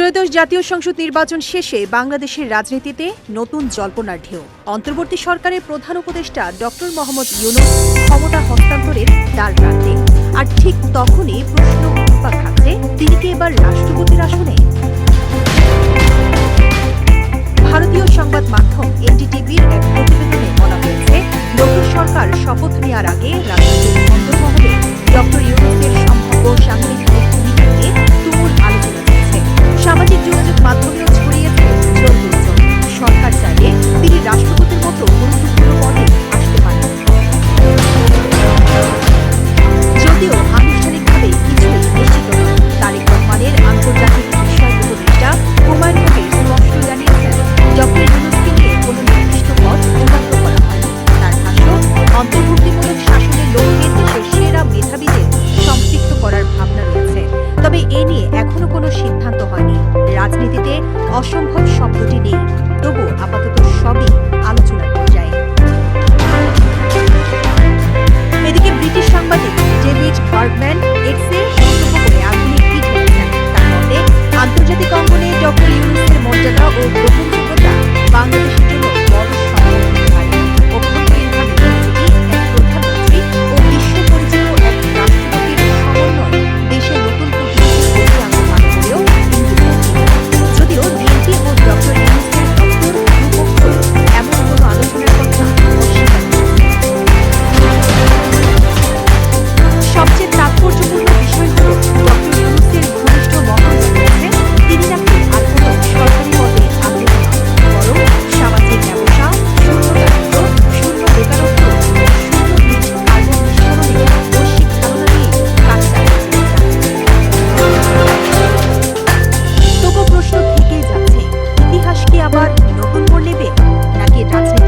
ত্রয়োদশ জাতীয় সংসদ নির্বাচন শেষে বাংলাদেশের রাজনীতিতে নতুন জল্পনার ঢেউ। অন্তর্বর্তী সরকারের প্রধান উপদেষ্টা ডক্টর মোহাম্মদ ইউনুস ক্ষমতা হস্তান্তরের দ্বার প্রান্তে আর ঠিক তখনই প্রশ্ন ঘুরপাক খাচ্ছে তিনি কি এবার রাষ্ট্রপতির আসনে? ভারতীয় সংবাদ মাধ্যম এনডিটিভির এক প্রতিবেদনে বলা হয়েছে, নতুন সরকার শপথ নেওয়ার আগে রাজনৈতিক রাজনীতিতে অসম্ভব শব্দটি নেই। তবু আবার নতুন করে নাকি রাজনীতি?